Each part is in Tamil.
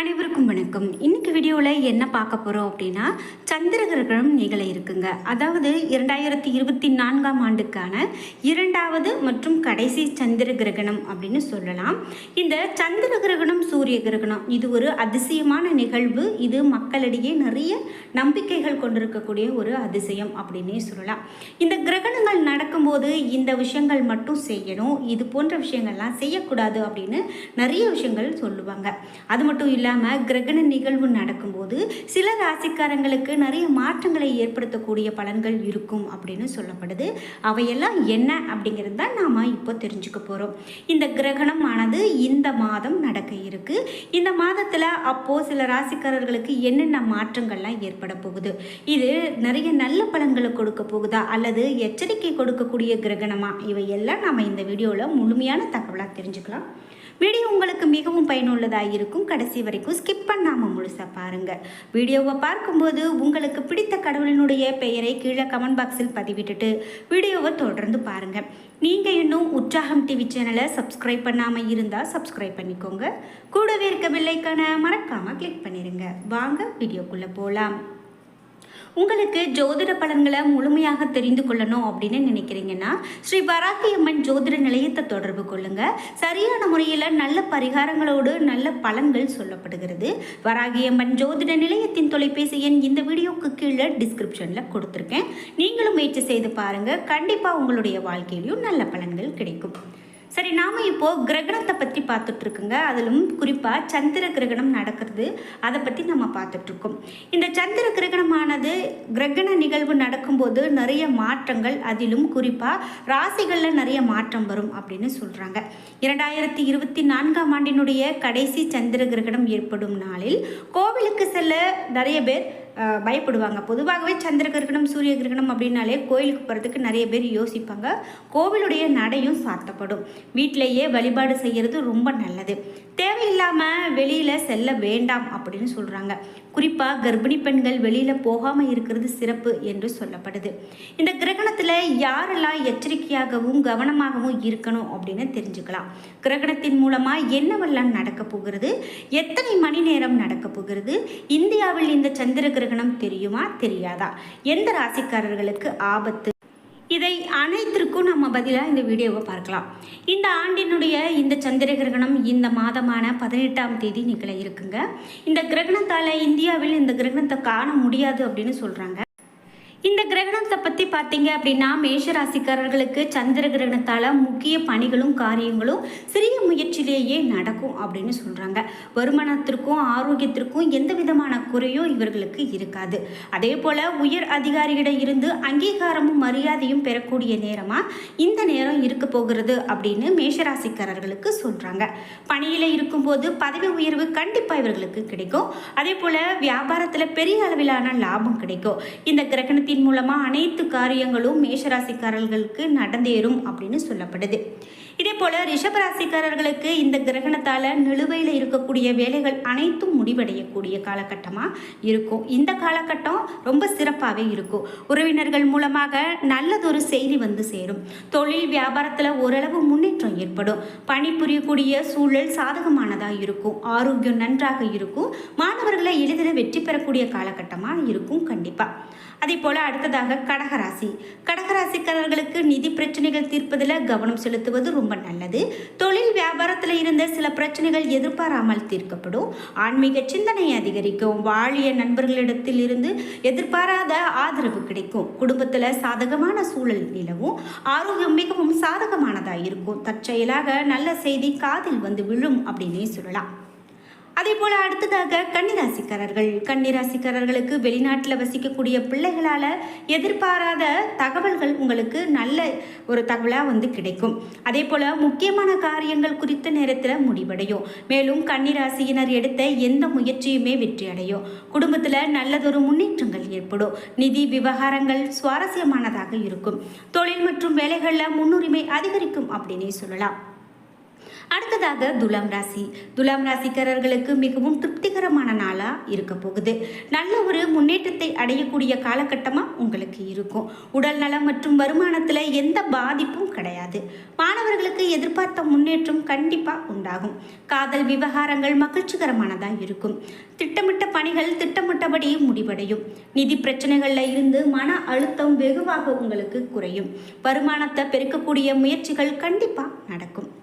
அனைவருக்கும் வணக்கம். இன்னைக்கு வீடியோவில் என்ன பார்க்க போகிறோம் அப்படின்னா சந்திர கிரகணம் நிகழ இருக்குங்க. அதாவது இரண்டாயிரத்தி இருபத்தி நான்காம் ஆண்டுக்கான இரண்டாவது மற்றும் கடைசி சந்திர கிரகணம் அப்படின்னு சொல்லலாம். இந்த சந்திர கிரகணம் சூரிய கிரகணம் இது ஒரு அதிசயமான நிகழ்வு. இது மக்களிடையே நிறைய நம்பிக்கைகள் கொண்டிருக்கக்கூடிய ஒரு அதிசயம் அப்படின்னே சொல்லலாம். இந்த கிரகணங்கள் நடக்கும்போது இந்த விஷயங்கள் மட்டும் செய்யணும் இது போன்ற விஷயங்கள்லாம் செய்யக்கூடாது அப்படின்னு நிறைய விஷயங்கள் சொல்லுவாங்க. அது மட்டும் இல்லாமல் கிரகண நிகழ்வு நடக்கும்போது சில ராசிக்காரங்களுக்கு நிறைய மாற்றங்களை ஏற்படுத்தக்கூடிய பலன்கள் இருக்கும் அப்படின்னு சொல்லப்படுது. அவையெல்லாம் என்ன அப்படிங்கிறது தான் நாம் இப்போ தெரிஞ்சுக்க போகிறோம் இந்த கிரகணம் ஆனது இந்த மாதம் நடக்க இருக்குது இந்த மாதத்தில் அப்போது சில ராசிக்காரர்களுக்கு என்னென்ன மாற்றங்கள்லாம் ஏற்பட போகுது? இது நிறைய நல்ல பலன்களை கொடுக்க போகுதா? அல்லது எச்சரிக்கை கொடுக்கக்கூடிய கிரகணமா? இவையெல்லாம் நாம் இந்த வீடியோவில் முழுமையான தகவலாக தெரிஞ்சுக்கலாம். வீடியோ உங்களுக்கு மிகவும் பயனுள்ளதாக இருக்கும். கடைசி வரைக்கும் ஸ்கிப் பண்ணாமல் முழுசாக பாருங்கள் வீடியோவை பார்க்கும்போது உங்களுக்கு பிடித்த கடவுளினுடைய பெயரை கீழே கமெண்ட் பாக்ஸில் பதிவிட்டுட்டு வீடியோவை தொடர்ந்து பாருங்கள் நீங்கள் இன்னும் உற்சாகம் டிவி சேனலை சப்ஸ்கிரைப் பண்ணாமல் இருந்தால் சப்ஸ்கிரைப் பண்ணிக்கோங்க. கூடவே இருக்க பில்லைக்கான மறக்காமல் கிளிக் பண்ணிடுங்க வாங்க வீடியோக்குள்ளே போகலாம் உங்களுக்கு ஜோதிட பலன்களை முழுமையாக தெரிந்து கொள்ளணும் அப்படின்னு நினைக்கிறீங்கன்னா ஸ்ரீ வராகி அம்மன் ஜோதிட நிலையத்தை தொடர்பு கொள்ளுங்க. சரியான முறையில் நல்ல பரிகாரங்களோடு நல்ல பலன்கள் சொல்லப்படுகிறது. வராகியம்மன் ஜோதிட நிலையத்தின் தொலைபேசி எண் இந்த வீடியோக்கு கீழே டிஸ்கிரிப்ஷனில் கொடுத்துருக்கேன். நீங்களும் முயற்சி செய்து பாருங்கள் கண்டிப்பாக உங்களுடைய வாழ்க்கையிலையும் நல்ல பலன்கள் கிடைக்கும். சரி நாம் இப்போது கிரகணத்தை பற்றி பார்த்துட்ருக்குங்க. அதிலும் குறிப்பாக சந்திர கிரகணம் நடக்கிறது. அதை பற்றி நம்ம பார்த்துட்ருக்கோம். இந்த சந்திர கிரகணமானது கிரகண நிகழ்வு நடக்கும்போது நிறைய மாற்றங்கள் அதிலும் குறிப்பாக ராசிகளில் நிறைய மாற்றம் வரும் அப்படின்னு சொல்கிறாங்க இரண்டாயிரத்தி இருபத்தி நான்காம் ஆண்டினுடைய கடைசி சந்திர கிரகணம் ஏற்படும் நாளில் கோவிலுக்கு செல்ல நிறைய பேர் பயப்படுவாங்க. பொதுவாகவே சந்திர கிரகணம் சூரிய கிரகணம் அப்படின்னாலே கோயிலுக்கு போகிறதுக்கு நிறைய பேர் யோசிப்பாங்க. கோவிலுடைய நடையும் சாத்தப்படும். வீட்டிலேயே வழிபாடு செய்கிறது ரொம்ப நல்லது. தேவையில்லாமல் வெளியில் செல்ல வேண்டாம் அப்படின்னு சொல்கிறாங்க குறிப்பாக கர்ப்பிணி பெண்கள் வெளியில் போகாமல் இருக்கிறது சிறப்பு என்று சொல்லப்படுது. இந்த கிரகணத்தில் யாரெல்லாம் எச்சரிக்கையாகவும் கவனமாகவும் இருக்கணும் அப்படின்னு தெரிஞ்சுக்கலாம். கிரகணத்தின் மூலமாக என்னவெல்லாம் நடக்க போகிறது? எத்தனை மணி நேரம் நடக்க போகிறது? இந்தியாவில் இந்த சந்திர கிரகணம் தெரியுமா தெரியாதா? எந்த ராசிக்காரர்களுக்கு ஆபத்து? இதை அனைத்திற்கும் நம்ம பதிலாக இந்த வீடியோவை பார்க்கலாம். இந்த ஆண்டினுடைய இந்த சந்திர கிரகணம் இந்த மாதமான பதினெட்டாம் தேதி நிகழ இருக்குங்க. இந்த கிரகணத்தால் இந்தியாவில் இந்த கிரகணத்தை காண முடியாது அப்படின்னு சொல்கிறாங்க இந்த கிரகணத்தை பற்றி பார்த்தீங்க அப்படின்னா மேஷ ராசிக்காரர்களுக்கு சந்திர கிரகணத்தால் முக்கிய பணிகளும் காரியங்களும் சிறிய முயற்சியிலேயே நடக்கும் அப்படின்னு சொல்கிறாங்க வருமானத்திற்கும் ஆரோக்கியத்திற்கும் எந்த விதமான குறையும் இவர்களுக்கு இருக்காது. அதே போல் உயர் அதிகாரியிடம் இருந்து அங்கீகாரமும் மரியாதையும் பெறக்கூடிய நேரமாக இந்த நேரம் இருக்க போகிறது அப்படின்னு மேஷராசிக்காரர்களுக்கு சொல்கிறாங்க பணியில் இருக்கும்போது பதவி உயர்வு கண்டிப்பாக இவர்களுக்கு கிடைக்கும். அதே போல் வியாபாரத்தில் பெரிய அளவிலான லாபம் கிடைக்கும். இந்த கிரகணத்தை கிரகத்தின் மூலமாக அனைத்து காரியங்களும் மேஷராசிக்காரர்களுக்கு நடந்தேறும் அப்படின்னு சொல்லப்படுது. இதே போல் ரிஷபராசிக்காரர்களுக்கு இந்த கிரகணத்தால் நிலுவையில் இருக்கக்கூடிய வேலைகள் அனைத்தும் முடிவடையக்கூடிய காலகட்டமாக இருக்கும். இந்த காலகட்டம் ரொம்ப சிறப்பாகவே இருக்கும். உறவினர்கள் மூலமாக நல்லதொரு செய்தி வந்து சேரும். தொழில் வியாபாரத்தில் ஓரளவு முன்னேற்றம் ஏற்படும். பணிபுரியக்கூடிய சூழல் சாதகமானதாக இருக்கும். ஆரோக்கியம் நன்றாக இருக்கும். மாணவர்களை எளிதில் வெற்றி பெறக்கூடிய காலகட்டமாக இருக்கும் கண்டிப்பாக அதே போல் அடுத்ததாக கடகராசி. கடகராசிக்காரர்களுக்கு நிதி பிரச்சனைகள் தீர்ப்பதில் கவனம் செலுத்துவது ரொம்ப ரொம்ப நல்லது. தொழில் வியாபாரத்தில் இருந்த சில பிரச்சனைகள் எதிர்பாராமல் தீர்க்கப்படும். ஆன்மீக சிந்தனை அதிகரிக்கும். வாழிய நண்பர்களிடத்தில் இருந்து எதிர்பாராத ஆதரவு கிடைக்கும். குடும்பத்தில் சாதகமான சூழல் நிலவும். ஆரோக்கியம் மிகவும் சாதகமானதாக இருக்கும். தற்செயலாக நல்ல செய்தி காதில் வந்து விழும் அப்படின்னே சொல்லலாம். அதே போல் அடுத்ததாக கன்னிராசிக்காரர்கள். கன்னிராசிக்காரர்களுக்கு வெளிநாட்டில் வசிக்கக்கூடிய பிள்ளைகளால் எதிர்பாராத தகவல்கள் உங்களுக்கு நல்ல ஒரு தகவலாக வந்து கிடைக்கும். அதே போல் முக்கியமான காரியங்கள் குறித்த நேரத்தில் முடிவடையும். மேலும் கன்னிராசியினர் எடுத்த எந்த முயற்சியுமே வெற்றி அடையும். குடும்பத்தில் நல்லதொரு முன்னேற்றங்கள் ஏற்படும். நிதி விவகாரங்கள் சுவாரஸ்யமானதாக இருக்கும். தொழில் மற்றும் வேலைகளில் முன்னுரிமை அதிகரிக்கும் அப்படின்னே சொல்லலாம். அடுத்ததாக துலாம் ராசி. துலாம் ராசிக்காரர்களுக்கு மிகவும் திருப்திகரமான நாளாக இருக்க போகுது. நல்ல ஒரு முன்னேற்றத்தை அடையக்கூடிய காலகட்டமாக உங்களுக்கு இருக்கும். உடல் நலம் மற்றும் வருமானத்தில் எந்த பாதிப்பும் கிடையாது. மாணவர்களுக்கு எதிர்பார்த்த முன்னேற்றம் கண்டிப்பாக உண்டாகும். காதல் விவகாரங்கள் மகிழ்ச்சிகரமானதாக இருக்கும். திட்டமிட்ட பணிகள் திட்டமிட்டபடி முடிவடையும். நிதி பிரச்சனைகளில் இருந்து மன அழுத்தம் வெகுவாக உங்களுக்கு குறையும். வருமானத்தை பெருக்கக்கூடிய முயற்சிகள் கண்டிப்பாக நடக்கும்.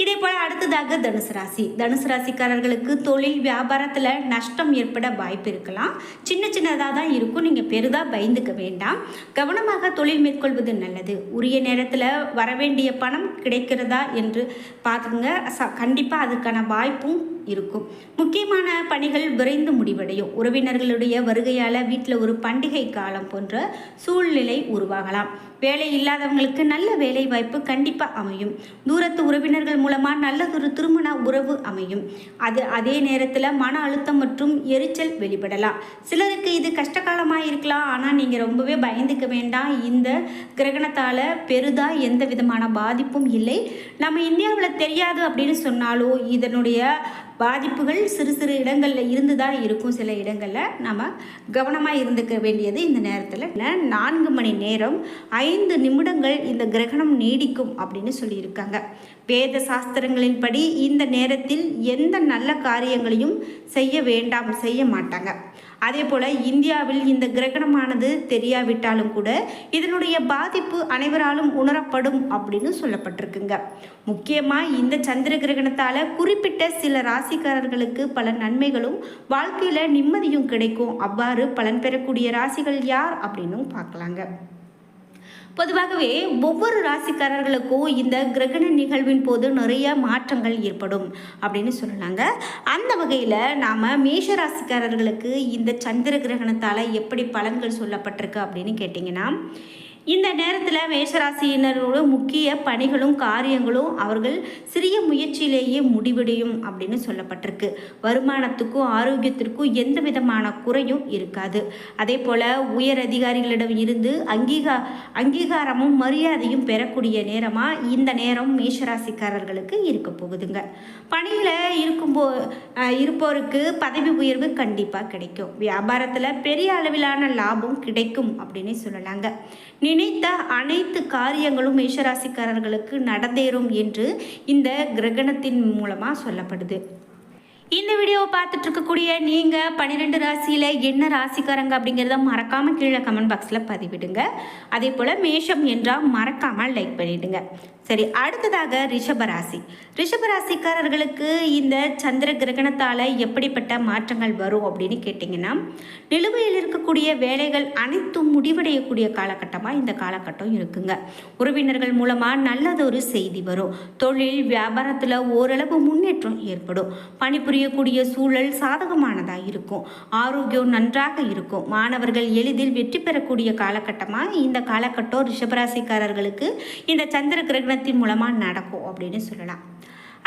இதே போல் அடுத்ததாக தனுசு ராசி. தனுசு ராசிக்காரர்களுக்கு தொழில் வியாபாரத்தில் நஷ்டம் ஏற்பட வாய்ப்பு இருக்கலாம். சின்ன சின்னதாக தான் இருக்கும். நீங்கள் பெரிதாக பயந்துக்க வேண்டாம். கவனமாக தொழில் மேற்கொள்வது நல்லது. உரிய நேரத்தில் வரவேண்டிய பணம் கிடைக்கிறதா என்று பார்த்துங்க ச கண்டிப்பாக அதுக்கான வாய்ப்பும் இருக்கும். முக்கியமான பணிகள் விரைந்து முடிவடையும். உறவினர்களுடைய வருகையால் வீட்டில் ஒரு பண்டிகை காலம் போன்ற சூழ்நிலை உருவாகலாம். வேலை இல்லாதவங்களுக்கு நல்ல வேலை வாய்ப்பு கண்டிப்பாக அமையும். தூரத்து உறவினர்கள் மூலமாக நல்லதொரு திருமண உறவு அமையும். அது அதே நேரத்தில் மன அழுத்தம் மற்றும் எரிச்சல் வெளிப்படலாம். சிலருக்கு இது கஷ்டகாலமாக இருக்கலாம். ஆனால் நீங்கள் ரொம்பவே பயந்துக்க வேண்டாம். இந்த கிரகணத்தால் பெரிதாக எந்த விதமான பாதிப்பும் இல்லை. நம்ம இந்தியாவில் தெரியாது அப்படின்னு சொன்னாலும் இதனுடைய பாதிப்புகள் சிறு சிறு இடங்களில் இருந்து தான் இருக்கும் சில இடங்களில். நம்ம கவனமாக இருந்துக்க வேண்டியது இந்த நேரத்தில். நான்கு மணி நேரம் ஐந்து நிமிடங்கள் இந்த கிரகணம் நீடிக்கும் அப்படின்னு சொல்லியிருக்காங்க. வேத சாஸ்திரங்களின்படி இந்த நேரத்தில் எந்த நல்ல காரியங்களையும் செய்ய வேண்டாம் செய்ய மாட்டாங்க. அதே போல் இந்தியாவில் இந்த கிரகணமானது தெரியாவிட்டாலும் கூட இதனுடைய பாதிப்பு அனைவராலும் உணரப்படும் அப்படின்னு சொல்லப்பட்டிருக்குங்க. முக்கியமாக இந்த சந்திர கிரகணத்தால் குறிப்பிட்ட சில ராசிக்காரர்களுக்கு பல நன்மைகளும் வாழ்க்கையில் நிம்மதியும் கிடைக்கும். அவ்வாறு பலன் பெறக்கூடிய ராசிகள் யார் அப்படின்னும் பார்க்கலாங்க. பொதுவாகவே ஒவ்வொரு ராசிக்காரர்களுக்கும் இந்த கிரகண நிகழ்வின் போது நிறைய மாற்றங்கள் ஏற்படும் அப்படின்னு சொல்லலாங்க. அந்த வகையில் நாம் மேஷ ராசிக்காரர்களுக்கு இந்த சந்திர கிரகணத்தால் எப்படி பலன்கள் சொல்லப்பட்டிருக்கு அப்படின்னு கேட்டிங்கன்னா இந்த நேரத்தில் மேஷராசியினரோட முக்கிய பணிகளும் காரியங்களும் அவர்கள் சிறிய முயற்சியிலேயே முடிவடையும் அப்படின்னு சொல்லப்பட்டிருக்கு. வருமானத்துக்கும் ஆரோக்கியத்திற்கும் எந்த விதமான குறையும் இருக்காது. அதே போல் உயர் அதிகாரிகளிடம் இருந்து அங்கீகா அங்கீகாரமும் மரியாதையும் பெறக்கூடிய நேரமாக இந்த நேரம் மேஷராசிக்காரர்களுக்கு இருக்க போகுதுங்க. பணியில் இருக்கும்போ இருப்போருக்கு பதவி உயர்வு கண்டிப்பாக கிடைக்கும். வியாபாரத்தில் பெரிய அளவிலான லாபம் கிடைக்கும் அப்படின்னு சொல்லலாங்க. நினைத்த அனைத்து காரியங்களும் மேஷராசிக்காரர்களுக்கு நடந்தேறும் என்று இந்த கிரகணத்தின் மூலமாக சொல்லப்படுது. இந்த வீடியோவை பார்த்துட்டு இருக்கக்கூடிய நீங்கள் பன்னிரெண்டு ராசியில் என்ன ராசிக்காரங்க அப்படிங்கிறத மறக்காமல் கீழே கமெண்ட் பாக்ஸில் பதிவிடுங்க. அதே போல் மேஷம் என்றால் மறக்காமல் லைக் பண்ணிவிடுங்க சரி அடுத்ததாக ரிஷபராசி ரிஷபராசிக்காரர்களுக்கு இந்த சந்திர கிரகணத்தால் எப்படிப்பட்ட மாற்றங்கள் வரும் அப்படின்னு கேட்டிங்கன்னா நிலுவையில் இருக்கக்கூடிய வேலைகள் அனைத்தும் முடிவடையக்கூடிய காலகட்டமாக இந்த காலகட்டம் இருக்குங்க. உறவினர்கள் மூலமாக நல்லதொரு செய்தி வரும். தொழில் வியாபாரத்தில் ஓரளவு முன்னேற்றம் ஏற்படும். புரியக்கூடிய சூழல் சாதகமானதாக இருக்கும். ஆரோக்கியம் நன்றாக இருக்கும். மாணவர்கள் எளிதில் வெற்றி பெறக்கூடிய காலகட்டமாக இந்த காலகட்டம் ரிஷபராசிக்காரர்களுக்கு இந்த சந்திர கிரகணத்தின் மூலமாக நடக்கும் அப்படின்னு சொல்லலாம்.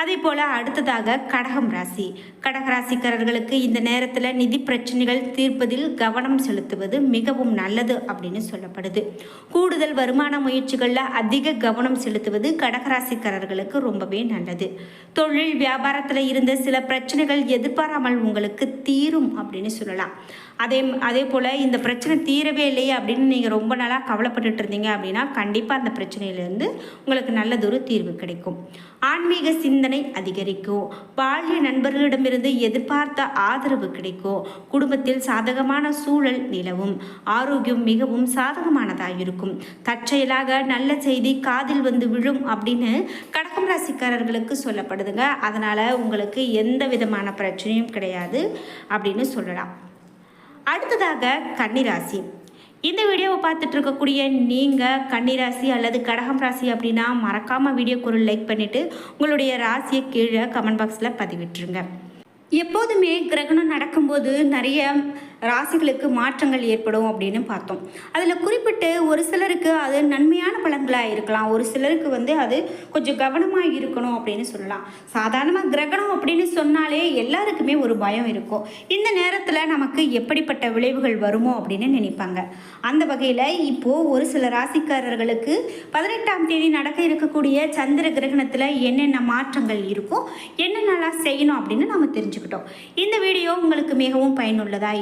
அதே போல் அடுத்ததாக கடகம் ராசி. கடகராசிக்காரர்களுக்கு இந்த நேரத்தில் நிதி பிரச்சனைகள் தீர்ப்பதில் கவனம் செலுத்துவது மிகவும் நல்லது அப்படின்னு சொல்லப்படுது. கூடுதல் வருமான முயற்சிகளில் அதிக கவனம் செலுத்துவது கடகராசிக்காரர்களுக்கு ரொம்பவே நல்லது. தொழில் வியாபாரத்தில் இருந்த சில பிரச்சனைகள் எதிர்பாராமல் உங்களுக்கு தீரும் அப்படின்னு சொல்லலாம். அதே அதே போல் இந்த பிரச்சனை தீரவே இல்லையே அப்படின்னு நீங்கள் ரொம்ப நாளாக கவலைப்பட்டுட்டு இருந்தீங்க அப்படின்னா கண்டிப்பாக அந்த பிரச்சனையிலேருந்து உங்களுக்கு நல்லதொரு தீர்வு கிடைக்கும். ஆன்மீக சிந்தனை அதிகரிக்கும். பால்ய நண்பர்களிடமிருந்து எதிர்பார்த்த ஆதரவு கிடைக்கும். குடும்பத்தில் சாதகமான சூழல் நிலவும். ஆரோக்கியம் மிகவும் சாதகமானதாக இருக்கும் தற்செயலாக நல்ல செய்தி காதில் வந்து விழும் அப்படின்னு கடகம் ராசிக்காரர்களுக்கு சொல்லப்படுதுங்க. அதனால் உங்களுக்கு எந்த விதமான பிரச்சனையும் கிடையாது அப்படின்னு சொல்லலாம். அடுத்ததாக கன்னிராசி இந்த வீடியோவை பார்த்துட்டு இருக்கக்கூடிய நீங்கள் கன்னிராசி அல்லது கடகம் ராசி அப்படின்னா மறக்காமல் வீடியோக்கு ஒரு லைக் பண்ணிவிட்டு உங்களுடைய ராசியை கீழே கமெண்ட் பாக்ஸில் பதிவிட்டுருங்க. எப்போதுமே கிரகணம் நடக்கும்போது நிறைய ராசிகளுக்கு மாற்றங்கள் ஏற்படும் அப்படின்னு பார்த்தோம். அதில் குறிப்பிட்டு ஒரு சிலருக்கு அது நன்மையான பலன்களாக இருக்கலாம். ஒரு சிலருக்கு வந்து அது கொஞ்சம் கவனமாக இருக்கணும் அப்படின்னு சொல்லலாம். சாதாரணமாக கிரகணம் அப்படின்னு சொன்னாலே எல்லாருக்குமே ஒரு பயம் இருக்கும். இந்த நேரத்தில் நமக்கு எப்படிப்பட்ட விளைவுகள் வருமோ அப்படின்னு நினைப்பாங்க. அந்த வகையில் இப்போது ஒரு சில ராசிக்காரர்களுக்கு பதினெட்டாம் தேதி நடக்க இருக்கக்கூடிய சந்திர கிரகணத்தில் என்னென்ன மாற்றங்கள் இருக்கும் என்னென்னலாம் செய்யணும் அப்படின்னு நம்ம தெரிஞ்சுக்கிட்டோம். இந்த வீடியோ உங்களுக்கு மிகவும் பயனுள்ளதாக